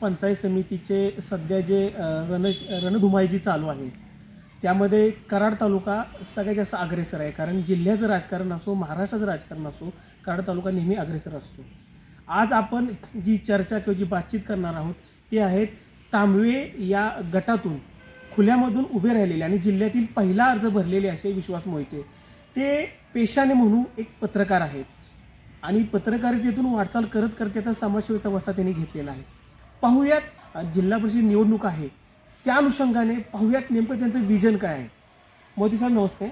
पंचायत समितीचे सध्या जे रण रणधुमाळी जी चालू आहे त्यामध्ये कराड तालुका सगळ्यात जास्त अग्रेसर आहे. कारण जिल्ह्याचं राजकारण असो महाराष्ट्राचं राजकारण असो कराड तालुका नेहमी अग्रेसर असतो. आज आपण जी चर्चा किंवा जी बातचीत करणार आहोत ते आहेत तांबवे या गटातून खुल्यामधून उभे राहिलेले आणि जिल्ह्यातील पहिला अर्ज भरलेले असे विश्वास मोहिते. ते पेशाने म्हणून एक पत्रकार आहेत. आणि पत्रकारितेतून वाटचाल करत करत आता समाजसेवेचा वसा त्यांनी घेतलेला आहे. पाहूयात जिल्हा परिषद निवडणूक आहे. त्या अनुषंगाने पाहूयात नेमकं त्यांचं विजन काय आहे. मोदी साहेब नमस्ते.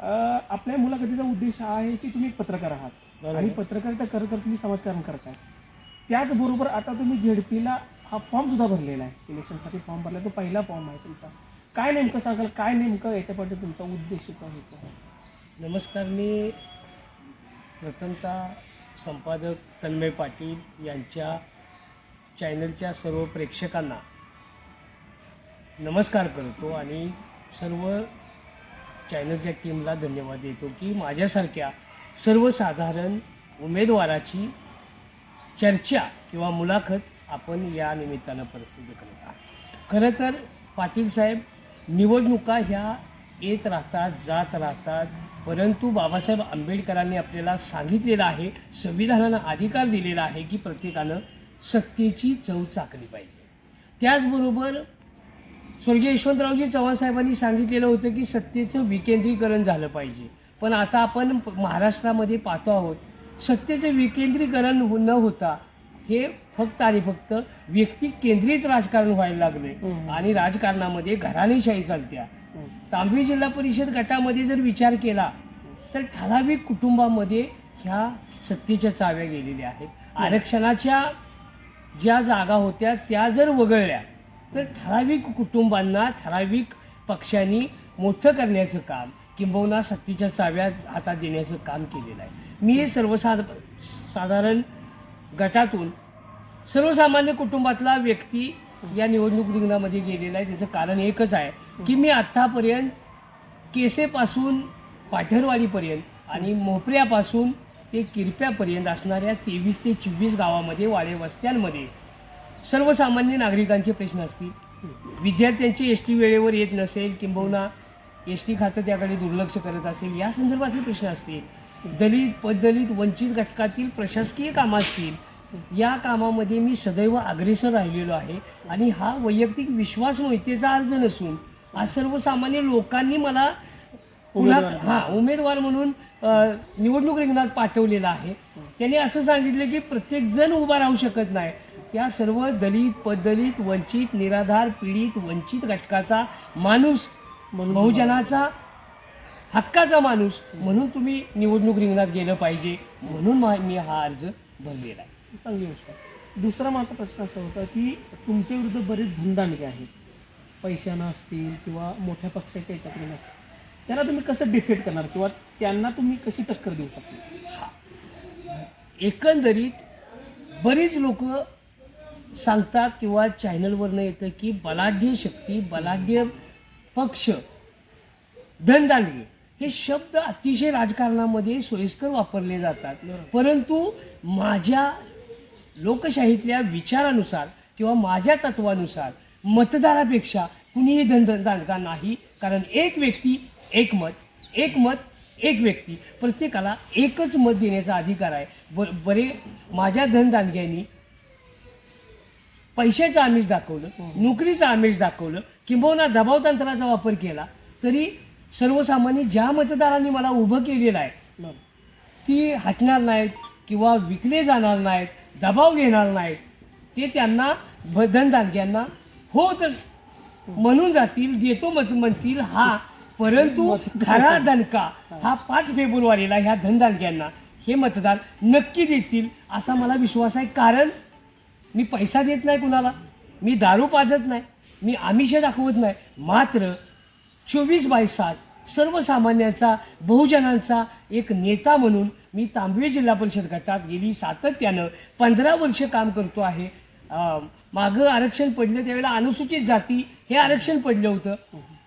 अ, आपल्या मुलाखतीचा उद्देश हा आहे की तुम्ही एक पत्रकार आहात. आणि पत्रकारिता करत करत तुम्ही समाजकारण करताय. त्याचबरोबर आता तुम्ही झेडपीला हा फॉर्म सुद्धा भरलेला आहे. इलेक्शनसाठी फॉर्म भरला तो पहिला फॉर्म आहे तुमचा. काय नेमकं सांगाल? काय नेमकं याच्या पाठी तुमचा उद्देश काय होतो? नमस्कार मी प्रथमतः संपादक तन्मय पाटील यांच्या चॅनलच्या सर्व प्रेक्षकांना नमस्कार करतो आणि सर्व चॅनलच्या टीमला धन्यवाद देतो की माझ्यासारख्या सर्वसाधारण उमेदवाराची चर्चा किंवा मुलाखत आपण या निमित्तानं प्रसिद्ध करत आहात. खरं तर पाटील साहेब निवडणुका ह्या येत राहतात जात राहतात परंतु बाबासाहेब आंबेडकरांनी आपल्याला सांगितलेलं आहे संविधानानं अधिकार दिलेला आहे की प्रत्येकानं सत्तेची चव चाकली पाहिजे. त्याचबरोबर स्वर्गीय यशवंतरावजी चव्हाण साहेबांनी सांगितलेलं होतं की सत्तेचं विकेंद्रीकरण झालं पाहिजे. पण आता आपण महाराष्ट्रामध्ये पाहतो आहोत सत्तेचं विकेंद्रीकरण हो- न होता हे फक्त आणि फक्त व्यक्ती केंद्रित राजकारण व्हायला लागले. आणि राजकारणामध्ये घराणेशाही चालत्या. तांबवी जिल्हा परिषद गटामध्ये जर विचार केला तर ठराविक कुटुंबामध्ये ह्या सत्तेच्या चाव्या गेलेल्या आहेत. आरक्षणाच्या ज्या जागा होत्या त्या जर वगळल्या तर ठराविक कुटुंबांना ठराविक पक्षांनी मोठं करण्याचं काम किंबहुना सक्तीच्या चाव्या हातात देण्याचं काम केलेलं आहे. मी हे सर्वसाध साधारण गटातून सर्वसामान्य कुटुंबातला व्यक्ती या निवडणूक रिंगणामध्ये गेलेला आहे. त्याचं कारण एकच आहे की मी आत्तापर्यंत केसेपासून पाठरवाडीपर्यंत आणि मोपऱ्यापासून ते किरप्यापर्यंत असणाऱ्या तेवीस ते चोवीस गावामध्ये वाडे वस्त्यांमध्ये सर्वसामान्य नागरिकांचे प्रश्न असतील. विद्यार्थ्यांची एस टी वेळेवर येत नसेल किंबहुना एस टी खातं त्याकडे दुर्लक्ष करत असेल या संदर्भातले प्रश्न असतील. दलित पददलित वंचित घटकातील प्रशासकीय कामं असतील या कामामध्ये मी सदैव अग्रेसर राहिलेलो आहे आणि हा वैयक्तिक विश्वास मोहितेचा अर्ज नसून आज सर्वसामान्य लोकांनी मला पुन्हा उमेदवार. हा उमेदवार म्हणून निवडणूक रिंगणात पाठवलेला आहे. त्यांनी असं सांगितलं की प्रत्येक जण उभा राहू शकत नाही. त्या सर्व दलित पददलित वंचित निराधार पीडित वंचित घटकाचा माणूस बहुजनाचा हक्काचा माणूस म्हणून तुम्ही निवडणूक रिंगणात गेलं पाहिजे. म्हणून मा- हा अर्ज भरलेला आहे. चांगली गोष्ट. आहे दुसरा माझा प्रश्न असा होता की तुमच्या विरुद्ध बरेच धुंदाणके आहेत. पैशानं असतील किंवा मोठ्या पक्षाच्या याच्याकडे नसतील त्यांना तुम्ही कसं डिफेट करणार? किंवा त्यांना तुम्ही कशी टक्कर देऊ शकता? एकंदरीत बरीच लोक सांगतात किंवा चॅनलवरनं येतं की बलाढ्य शक्ती बलाढ्य पक्ष धनदांडगे हे शब्द अतिशय राजकारणामध्ये सोयीस्कर वापरले जातात. परंतु माझ्या लोकशाहीतल्या विचारानुसार किंवा माझ्या तत्वानुसार मतदारापेक्षा कुणीही धन दांडगा नाही. कारण एक व्यक्ती एक मत एक मत एक व्यक्ती. प्रत्येकाला एकच मत देण्याचा अधिकार आहे. ब बरे माझ्या धनदांडग्यांनी पैशाचं आमिष दाखवलं नोकरीचं आमिष दाखवलं किंबहुना दबाव तंत्राचा वापर केला तरी सर्वसामान्य ज्या मतदारांनी मला उभं केलेलं आहे. ती हटणार नाहीत किंवा विकले जाणार नाहीत दबाव घेणार नाहीत ते त्यांना धनदांडग्यांना हो तर म्हणून जातील देतो मत म्हणतील हा परंतु खरा दणका हा पाच फेब्रुवारीला ह्या धनदांडग्यांना हे मतदान नक्की देतील असा मला विश्वास आहे. कारण मी पैसा देत नाही कुणाला. मी दारू पाजत नाही. मी आमिष दाखवत नाही. मात्र चोवीस बाय सात सर्वसामान्यांचा बहुजनांचा एक नेता म्हणून मी तांबवे जिल्हा परिषद गटात गेली. सातत्यानं पंधरा वर्ष काम करतो आहे. मागं आरक्षण पडलं त्यावेळेला अनुसूचित जाती हे आरक्षण पडलं होतं.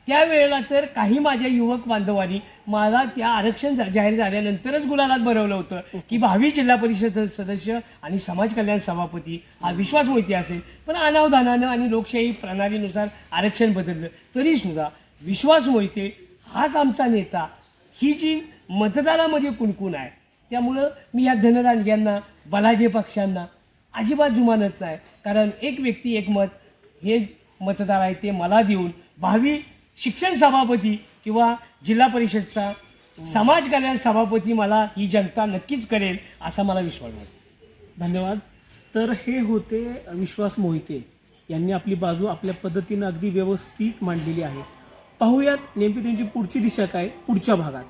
त्यावेळेला तर काही माझ्या युवक बांधवांनी मला त्या आरक्षण जा- जाहीर झाल्यानंतरच गुलालात भरवलं होतं की भावी जिल्हा परिषद सदस्य आणि समाज कल्याण सभापती हा विश्वास मोहिती असेल. पण अनावधानानं आणि लोकशाही प्रणालीनुसार आरक्षण बदललं तरीसुद्धा विश्वास मोहिते हाच आमचा नेता. ही जी मतदारामध्ये कुणकुण आहे त्यामुळं मी या धनदांडग्यांना बलाढ्य पक्षांना अजिबात जुमानत नाही. कारण एक व्यक्ती एक मत हे मतदार आहे ते मला देऊन भावी शिक्षण सभापती किंवा जिल्हा परिषदचा समाज कल्याण सभापती मला ही जनता नक्कीच करेल असा मला विश्वास वाटतो धन्यवाद. तर हे होते विश्वास मोहिते यांनी आपली बाजू आपल्या पद्धतीनं अगदी व्यवस्थित मांडलेली आहे. पाहूयात नेमकी त्यांची पुढची दिशा काय पुढच्या भागात.